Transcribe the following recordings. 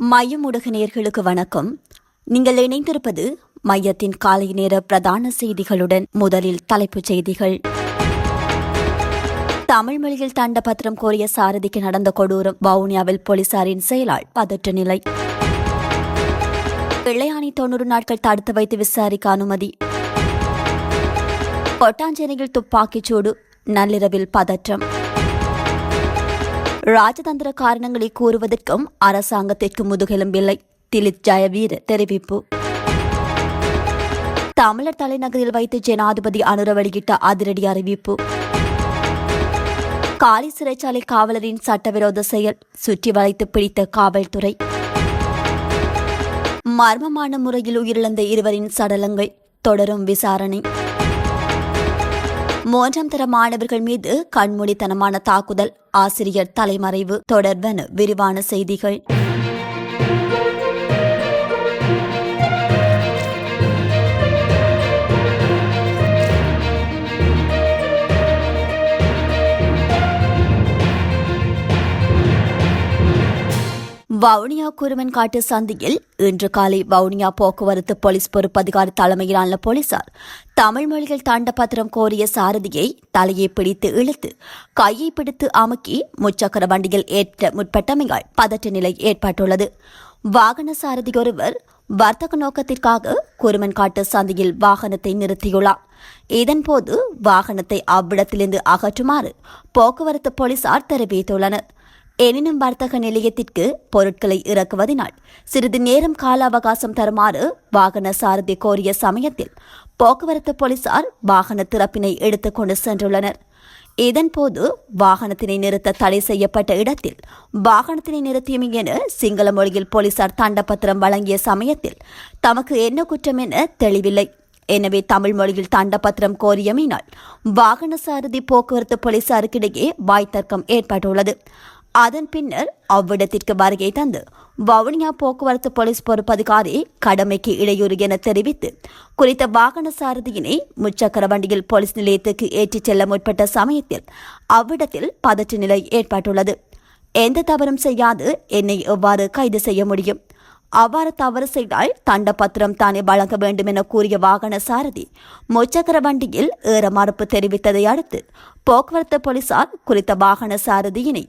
மையம் ஊடக நேர்களுக்கு வணக்கம். நீங்கள் இணைந்திருப்பது மையத்தின் காலை நேர பிரதான செய்திகளுடன் முதலில் தலைப்புச் செய்திகள். தமிழ் மொழியில் தண்டபத்திரம் கோரிய சாரதிக்கு நடந்த கொடூரம் வவுனியாவில் போலீசாரின் செயலால் பதற்ற நிலை. வெள்ளையாணி தொன்னூறு நாட்கள் தடுத்து வைத்து விசாரிக்க அனுமதி. கொட்டாஞ்சேரியில் துப்பாக்கிச் சூடு நள்ளிரவில் பதற்றம். ராஜதந்திர காரணங்களை கூறுவதற்கும் அரசாங்கத்திற்கு முதுகெலும்பில்லை. திலித் ஜயவீர் தெரிவிப்பு. தமிழர் தலைநகரில் வைத்து ஜனாதிபதி அனுர வெளியிட்ட அதிரடி அறிவிப்பு. காலி சிறைச்சாலை காவலரின் சட்டவிரோத செயல் சுற்றி வளைத்து பிடித்த காவல்துறை. மர்மமான முறையில் உயிரிழந்த இருவரின் சடலங்கள் தொடரும் விசாரணை. மூன்றாம் தர மாணவர்கள் மீது கண்மூடித்தனமான தாக்குதல் ஆசிரியர் தலைமறைவு தொடர்பன விரிவான செய்திகள். வவுனியா குருவன்காட்டு சந்தியில் இன்று காலை வவுனியா போக்குவரத்து போலீஸ் பொறுப்பதிகாரி தலைமையிலான போலீசார் தமிழ் மொழியில் தண்டபத்திரம் கோரிய சாரதியை தலையை பிடித்து இழுத்து கையை பிடித்து அமுக்கி முச்சக்கர வண்டியில் ஏற்ற முற்பட்டமையால் பதற்ற நிலை ஏற்பட்டுள்ளது. வாகன சாரதி ஒருவர் வர்த்தக நோக்கத்திற்காக குருமன்காட்டு சந்தையில் வாகனத்தை நிறுத்தியுள்ளார். இதன்போது வாகனத்தை அவ்விடத்திலிருந்து அகற்றுமாறு போக்குவரத்து போலீசார் தெரிவித்துள்ளனர். எனினும் வர்த்தக நிலையத்திற்கு பொருட்களை இறக்குவதனால் சிறிது நேரம் கால அவகாசம் தருமாறு வாகன சாரதி கோரிய சமயத்தில் போக்குவரத்து போலீசார் வாகன திறப்பினை எடுத்துக்கொண்டு சென்றுள்ளனர். இதன்போது வாகனத்தினை நிறுத்த தடை செய்யப்பட்ட இடத்தில் வாகனத்தினை நிறுத்தியும் என சிங்கள மொழியில் போலீசார் தண்டப்பத்திரம் வழங்கிய சமயத்தில் தமக்கு என்ன குற்றம் என தெளிவில்லை. எனவே தமிழ் மொழியில் தண்டப்பத்திரம் கோரியமையினால் வாகன சாரதி போக்குவரத்து போலீசாருக்கிடையே வாய்த்தர்க்கம் ஏற்பட்டுள்ளது. அதன் பின்னர் அவ்விடத்திற்கு வருகை தந்து வவுனியா போக்குவரத்து போலீஸ் பொறுப்பதிகாரி கடமைக்கு இடையூறு என தெரிவித்து குறித்த வாகன சாரதியினை முச்சக்கர வண்டியில் போலீஸ் நிலையத்துக்கு ஏற்றிச் செல்ல முற்பட்ட சமயத்தில் அவ்விடத்தில் பதற்ற நிலை ஏற்பட்டுள்ளது. எந்த தவறும் செய்யாது என்னை எவ்வாறு கைது செய்ய முடியும்? அவ்வாறு தவறு செய்தால் தண்ட பத்திரம் தானே வழங்க வேண்டும் என கூறிய வாகன சாரதி முச்சக்கர வண்டியில் ஏற மறுப்பு தெரிவித்ததை அடுத்து போக்குவரத்து போலீசார் குறித்த வாகன சாரதியினை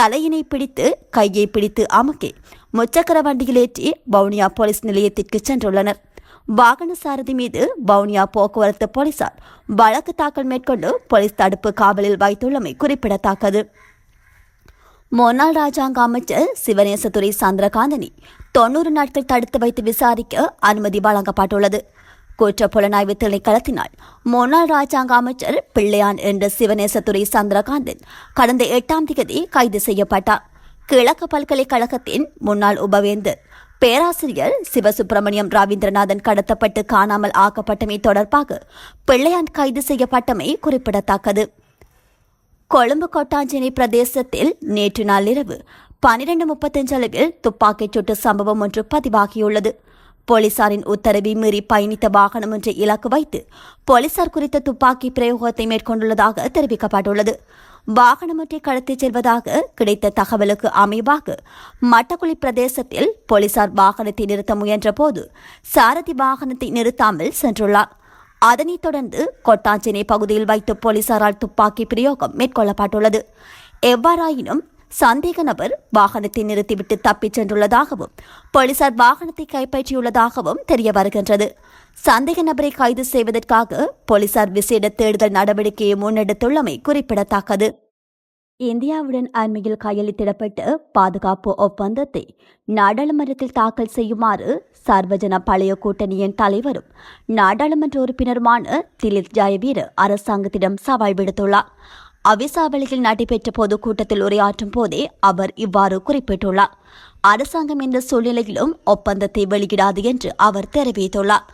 தலையினை பிடித்து கையை பிடித்து அமுக்கி முச்சக்கர வண்டியில் ஏற்றி வவுனியா போலீஸ் நிலையத்திற்கு சென்றுள்ளனர். வாகன சாரதி மீது வவுனியா போக்குவரத்து போலீசார் வழக்கு தாக்கல் மேற்கொண்டு போலீஸ் தடுப்பு காவலில் வைத்துள்ளமை குறிப்பிடத்தக்கது. முன்னாள் ராஜாங்க அமைச்சர் சிவநேசதுரை சந்திரகாந்தனி தொன்னூறு நாட்கள் தடுத்து வைத்து விசாரிக்க அனுமதி வழங்கப்பட்டுள்ளது. குற்ற புலனாய்வு திணைக்களத்தினால் முன்னாள் ராஜாங்க அமைச்சர் பிள்ளையான் என்ற சிவநேசதுரை சந்திரகாந்தன் கடந்த எட்டாம் தேதி கைது செய்யப்பட்டார். கிழக்கு பல்கலைக்கழகத்தின் முன்னாள் உபவேந்தர் பேராசிரியர் சிவசுப்பிரமணியம் ரவீந்திரநாதன் கடத்தப்பட்டு காணாமல் ஆக்கப்பட்டமை தொடர்பாக பிள்ளையான் கைது செய்யப்பட்டமை குறிப்பிடத்தக்கது. கொழும்பு கொட்டாஞ்சேனை பிரதேசத்தில் நேற்று நள்ளிரவு பனிரெண்டு முப்பத்தஞ்சு அளவில் துப்பாக்கிச் சூட்டு சம்பவம் ஒன்று பதிவாகியுள்ளது. போலீசாரின் உத்தரவை மீறி பயணித்த வாகனம் ஒன்றை இலக்கு வைத்து போலீசார் குறித்த துப்பாக்கி பிரயோகத்தை மேற்கொண்டுள்ளதாக தெரிவிக்கப்பட்டுள்ளது. வாகனம் ஒன்றை கடத்திச் செல்வதாக கிடைத்த தகவலுக்கு அமைவாக மட்டக்குழி பிரதேசத்தில் போலீசார் வாகனத்தை நிறுத்த முயன்றபோது சாரதி வாகனத்தை நிறுத்தாமல் சென்றுள்ளார். அதனைத் தொடர்ந்து கொட்டாஞ்சினை பகுதியில் வைத்து போலீசாரால் துப்பாக்கி பிரயோகம் மேற்கொள்ளப்பட்டுள்ளது. எவ்வாறாயினும் சந்தேக நபர் வாகனத்தை நிறுத்திவிட்டு தப்பிச் சென்றுள்ளதாகவும் போலீசார் வாகனத்தை கைப்பற்றியுள்ளதாகவும் தெரிய வருகின்றது. சந்தேக நபரை கைது செய்வதற்காக போலீசார் விசேட தேடுதல் நடவடிக்கையை முன்னெடுத்துள்ளமை குறிப்பிடத்தக்கது. இந்தியாவுடன் அண்மையில் கையெழுத்திடப்பட்ட பாதுகாப்பு ஒப்பந்தத்தை நாடாளுமன்றத்தில் தாக்கல் செய்யுமாறு சர்வஜன பழைய கூட்டணியின் தலைவரும் நாடாளுமன்ற உறுப்பினருமான திலித் ஜெயவீர அரசாங்கத்திடம் சவால் விடுத்துள்ளார். அவிசாவளியில் நடைபெற்ற பொதுக்கூட்டத்தில் உரையாற்றும் போதே அவர் இவ்வாறு குறிப்பிட்டுள்ளார். அரசாங்கம் இந்த சூழ்நிலையிலும் ஒப்பந்தத்தை வெளியிடாது என்று அவர் தெரிவித்துள்ளார்.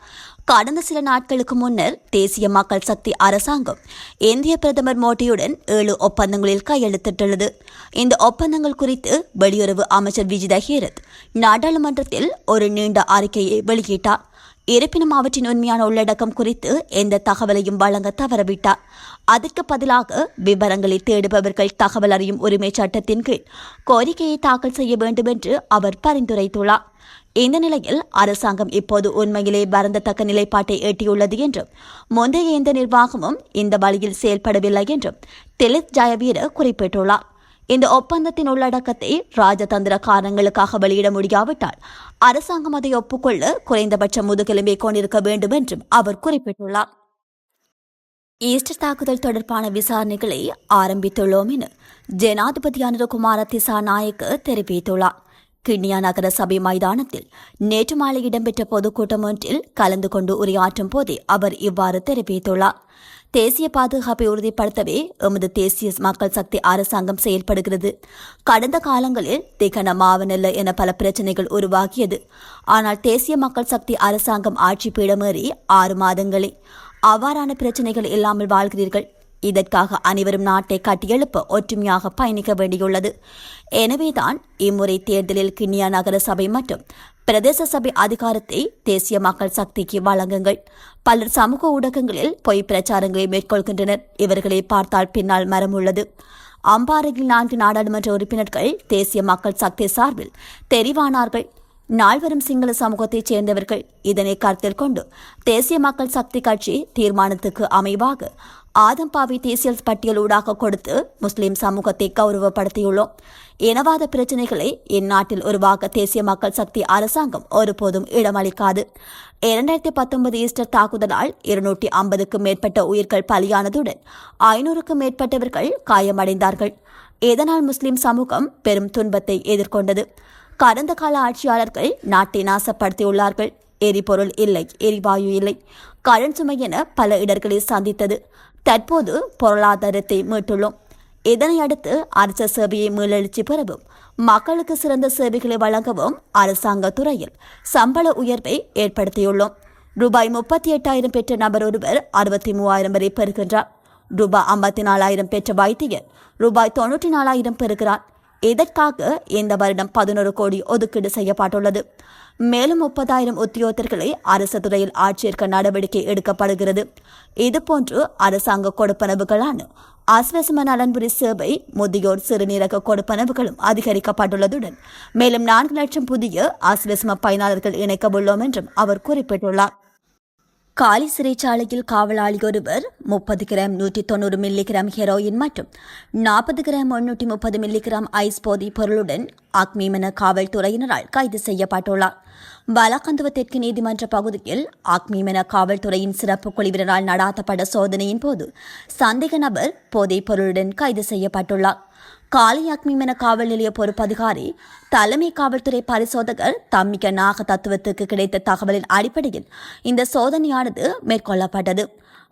கடந்த சில நாட்களுக்கு முன்னர் தேசிய மக்கள் சக்தி அரசாங்கம் இந்திய பிரதமர் மோடியுடன் ஏழு ஒப்பந்தங்களில் கையெழுத்திட்டுள்ளது. இந்த ஒப்பந்தங்கள் குறித்து வெளியுறவு அமைச்சர் விஜித ஹீரத் நாடாளுமன்றத்தில் ஒரு நீண்ட அறிக்கையை வெளியிட்டார். இருப்பினும் அவற்றின் உண்மையான உள்ளடக்கம் குறித்து எந்த தகவலையும் வழங்க தவறவிட்டார். அதற்கு பதிலாக விவரங்களை தேடுபவர்கள் தகவல் அறியும் உரிமை சட்டத்தின் கீழ் கோரிக்கையை தாக்கல் செய்ய வேண்டும் என்று அவர் பரிந்துரைத்துள்ளார். இந்த நிலையில் அரசாங்கம் இப்போது உண்மையிலே வருந்தத்தக்க நிலைப்பாட்டை எட்டியுள்ளது என்றும் முந்தைய எந்த நிர்வாகமும் இந்த வழியில் செயல்படவில்லை என்றும் திலித் ஜயவீர குறிப்பிட்டுள்ளார். இந்த ஒப்பந்தத்தின் உள்ளடக்கத்தை ராஜதந்திர காரணங்களுக்காக வெளியிட முடியாவிட்டால் அரசாங்கம் அதை ஒப்புக்கொள்ள குறைந்தபட்ச முதுகெலும்பை கொண்டிருக்க வேண்டும் என்றும் அவர் குறிப்பிட்டுள்ளார். ஈஸ்டர் தாக்குதல் தொடர்பான விசாரணைகளை ஆரம்பித்துள்ளோம் என ஜனாதிபதி அனுரகுமார திசாநாயக்க தெரிவித்துள்ளார். கிண்ணியா நகர சபை மைதானத்தில் நேற்று மாலை இடம்பெற்ற பொதுக்கூட்டம் ஒன்றில் கலந்து கொண்டு உரையாற்றும் போதே அவர் இவ்வாறு தெரிவித்துள்ளார். தேசிய பாதுகாப்பை உறுதிப்படுத்தவே எமது தேசிய மக்கள் சக்தி அரசாங்கம் செயல்படுகிறது. கடந்த காலங்களில் திகன மாவனல்ல என பல பிரச்சனைகள் உருவாகியது. ஆனால் தேசிய மக்கள் சக்தி அரசாங்கம் ஆட்சி பீடமேறி ஆறு மாதங்களே அவ்வாறான பிரச்சனைகள் இல்லாமல் வாழ்கிறீர்கள். இதற்காக அனைவரும் நாட்டை கட்டியெழுப்ப ஒற்றுமையாக பயணிக்க வேண்டியுள்ளது. எனவேதான் இம்முறை தேர்தலில் கிண்ணியா நகர சபை மற்றும் பிரதேச சபை அதிகாரத்தை தேசிய மக்கள் சக்திக்கு வழங்குங்கள். பலர் சமூக ஊடகங்களில் பொய் பிரச்சாரங்களை மேற்கொள்கின்றனர். இவர்களை பார்த்தால் பின்னால் மரம் உள்ளது அம்பாறையில் நான்கு நாடாளுமன்ற உறுப்பினர்கள் தேசிய மக்கள் சக்தி சார்பில் தெரிவானார்கள். நால்வரும் சிங்கள சமூகத்தைச் சேர்ந்தவர்கள். இதனை கருத்தில் கொண்டு தேசிய மக்கள் சக்தி கட்சி தீர்மானத்துக்கு அமைவாக ஆதம்பாவி தேசிய பட்டியலூடாக கொடுத்து முஸ்லிம் சமூகத்தை கௌரவப்படுத்தியுள்ளோம். இனவாத பிரச்சினைகளை இந்நாட்டில் உருவாக்க தேசிய மக்கள் சக்தி அரசாங்கம் ஒருபோதும் இடமளிக்காது. இரண்டாயிரத்தி பத்தொன்பது ஈஸ்டர் தாக்குதலால் இருநூற்றி ஐம்பதுக்கும் மேற்பட்ட உயிர்கள் பலியானதுடன் ஐநூறுக்கும் மேற்பட்டவர்கள் காயமடைந்தார்கள். இதனால் முஸ்லிம் சமூகம் பெரும் துன்பத்தை எதிர்கொண்டது. கடந்த கால ஆட்சியாளர்கள் நாட்டை நாசப்படுத்தியுள்ளார்கள். எரிபொருள் இல்லை எரிவாயு இல்லை. கடன் சுமை என பல இடர்களை சந்தித்தது. தற்போது பொருளாதாரத்தை மீட்டுள்ளோம். இதனை அடுத்து அரச சேவையை மீளெழுச்சி பெறவும் மக்களுக்கு சிறந்த சேவைகளை வழங்கவும் அரசாங்க துறையில் சம்பள உயர்வை ஏற்படுத்தியுள்ளோம். ரூபாய் முப்பத்தி எட்டாயிரம் பெற்ற நபர் ஒருவர் அறுபத்தி மூவாயிரம் வரை பெறுகின்றார். ரூபாய் ஐம்பத்தி நாலாயிரம் பெற்ற வைத்தியர் ரூபாய் தொன்னூற்றி நாலாயிரம் பெறுகிறார். இதற்காக இந்த வருடம் பதினோரு கோடி ஒதுக்கீடு செய்யப்பட்டுள்ளது. மேலும் முப்பதாயிரம் உத்தியோகத்தர்களை அரசு துறையில் ஆட்சேர்க்க நடவடிக்கை எடுக்கப்படுகிறது. இதுபோன்று அரசாங்க கொடுப்பனவுகளான ஆஸ்வசம நலன்புரி சேவை முதியோர் சிறுநீரக கொடுப்பனவுகளும் அதிகரிக்கப்பட்டுள்ளதுடன் மேலும் நான்கு லட்சம் புதிய ஆஸ்வசம பயனாளர்கள் இணைக்க உள்ளோம் என்றும் அவர் குறிப்பிட்டுள்ளார். காலி சிறைச்சாலையில் காவலாளி ஒருவர் முப்பது கிராம் நூற்றி தொண்ணூறு மில்லிகிராம் ஹெரோயின் மற்றும் நாற்பது கிராம் முன்னூற்றி முப்பது மில்லிகிராம் ஐஸ் போதைப் பொருளுடன் ஆக்மீமன காவல்துறையினரால் கைது செய்யப்பட்டுள்ளார். பலகந்துவ தெற்கு நீதிமன்ற பகுதியில் ஆக்மீமன காவல்துறையின் சிறப்பு குழுவினரால் நடாத்தப்பட்ட சோதனையின் போது சந்தேக நபர் போதைப் பொருளுடன் கைது செய்யப்பட்டுள்ளார். காலி அக்மிமென காவல் நிலைய பொறுப்பதிகாரி தலைமை காவல்துறை பரிசோதகர் தம்மிக்க நாக தத்துவத்துக்கு கிடைத்த தகவலின் அடிப்படையில் இந்த சோதனையானது மேற்கொள்ளப்பட்டது.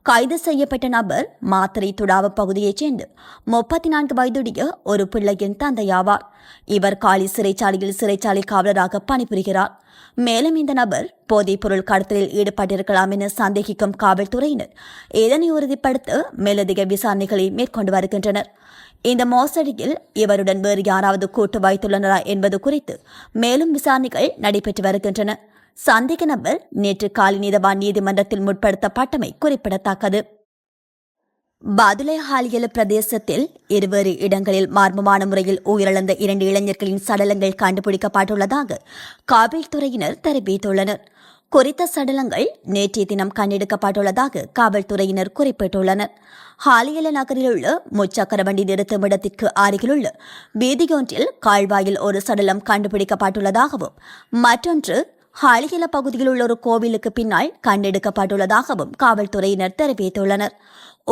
கைது செய்யப்பட்ட நபர் மாத்திரை துடாவ பகுதியைச் சேர்ந்து முப்பத்தி நான்கு வயதுடைய ஒரு பிள்ளையின் தந்தையாவார். இவர் காலி சிறைச்சாலையில் சிறைச்சாலை காவலராக பணிபுரிகிறார். மேலும் இந்த நபர் போதைப் பொருள் கடத்தலில் ஈடுபட்டிருக்கலாம் என சந்தேகிக்கும் காவல்துறையினர் இதனை உறுதிப்படுத்த மேலதிக விசாரணைகளை மேற்கொண்டு வருகின்றனர். இந்த மோசடியில் இவருடன் வேறு யாராவது கூட்டு வைத்துள்ளனரா என்பது குறித்து மேலும் விசாரணைகள் நடைபெற்று வருகின்றன. சந்தேக நபர் நேற்று காலிநீதவான் நீதிமன்றத்தில் முற்படுத்தப்பட்டமை குறிப்பிடத்தக்கது. பதுளை பிரதேசத்தில் இருவேறு இடங்களில் மர்மமான முறையில் உயிரிழந்த இரண்டு இளைஞர்களின் சடலங்கள் கண்டுபிடிக்கப்பட்டுள்ளதாக காவல்துறையினர் தெரிவித்துள்ளனர். குறித்த சடலங்கள் நேற்றைய தினம் கண்டெடுக்கப்பட்டுள்ளதாக காவல்துறையினர் குறிப்பிட்டுள்ளனர். ஹாலியல நகரில் உள்ள முச்சக்கர வண்டி நிறுத்தும் இடத்திற்கு அருகிலுள்ள வீதியொன்றில் கால்வாயில் ஒரு சடலம் கண்டுபிடிக்கப்பட்டுள்ளதாகவும் மற்றொன்று ஹாலியல பகுதியில் உள்ள ஒரு கோவிலுக்கு பின்னால் கண்டெடுக்கப்பட்டுள்ளதாகவும் காவல்துறையினர் தெரிவித்துள்ளனர்.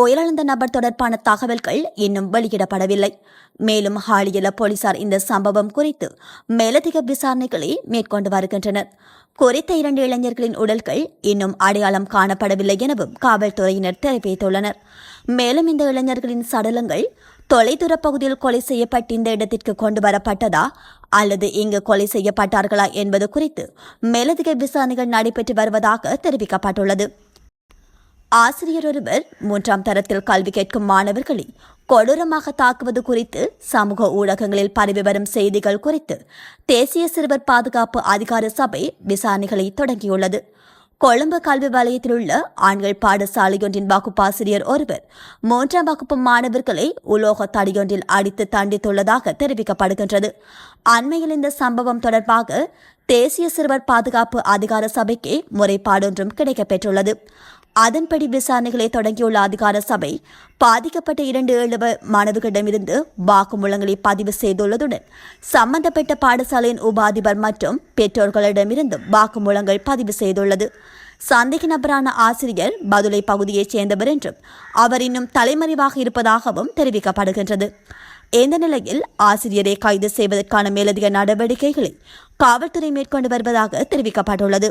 உயிரிழந்த நபர் தொடர்பான தகவல்கள் இன்னும் வெளியிடப்படவில்லை. மேலும் ஹாலியல போலீசார் இந்த சம்பவம் குறித்து மேலதிக விசாரணைகளை மேற்கொண்டு வருகின்றனர். குறித்த இரண்டு இளைஞர்களின் உடல்கள் இன்னும் அடையாளம் காணப்படவில்லை எனவும் காவல்துறையினர் தெரிவித்துள்ளனர். மேலும் இந்த இளைஞர்களின் சடலங்கள் தொலைதூர பகுதியில் கொலை செய்யப்பட்ட இந்த இடத்திற்கு கொண்டு வரப்பட்டதா அல்லது இங்கு கொலை செய்யப்பட்டார்களா என்பது குறித்து மேலதிக விசாரணைகள் நடைபெற்று வருவதாக தெரிவிக்கப்பட்டுள்ளது. ஆசிரியர் ஒருவர் மூன்றாம் தரத்தில் கல்வி கேட்கும் மாணவர்களை கொடூரமாக தாக்குவது குறித்து சமூக ஊடகங்களில் பரவி வரும் செய்திகள் குறித்து தேசிய சிறுவர் பாதுகாப்பு அதிகார சபை விசாரணைகளை தொடங்கியுள்ளது. கொழும்பு கல்வி வலயத்தில் உள்ள ஆண்கள் பாடசாலையொன்றின் வகுப்பாசிரியர் ஒருவர் மூன்றாம் வகுப்பு மாணவர்களை உலோக தடியொன்றில் அடித்து தண்டித்துள்ளதாக தெரிவிக்கப்படுகின்றது. அண்மையில் இந்த சம்பவம் தொடர்பாக தேசிய சிறுவர் பாதுகாப்பு அதிகார சபைக்கு முறைப்பாடொன்றும் கிடைக்கப்பெற்றுள்ளது. அதன்படி விசாரணைகளை தொடங்கியுள்ள அதிகார சபை பாதிக்கப்பட்ட இரண்டு இளவ மாணவர்களிடமிருந்து வாக்குமூலங்களை பதிவு செய்துள்ளதுடன் சம்பந்தப்பட்ட பாடசாலையின் உபாதிபர் மற்றும் பெற்றோர்களிடமிருந்தும் வாக்குமூலங்கள் பதிவு செய்துள்ளது. சந்தேக நபரான ஆசிரியர் பதுளை பகுதியைச் சேர்ந்தவர் என்றும் அவர் இன்னும் தலைமறைவாக இருப்பதாகவும் தெரிவிக்கப்படுகின்றது. இந்த நிலையில் ஆசிரியரை கைது செய்வதற்கான மேலதிக நடவடிக்கைகளை காவல்துறை மேற்கொண்டு வருவதாக தெரிவிக்கப்பட்டுள்ளது.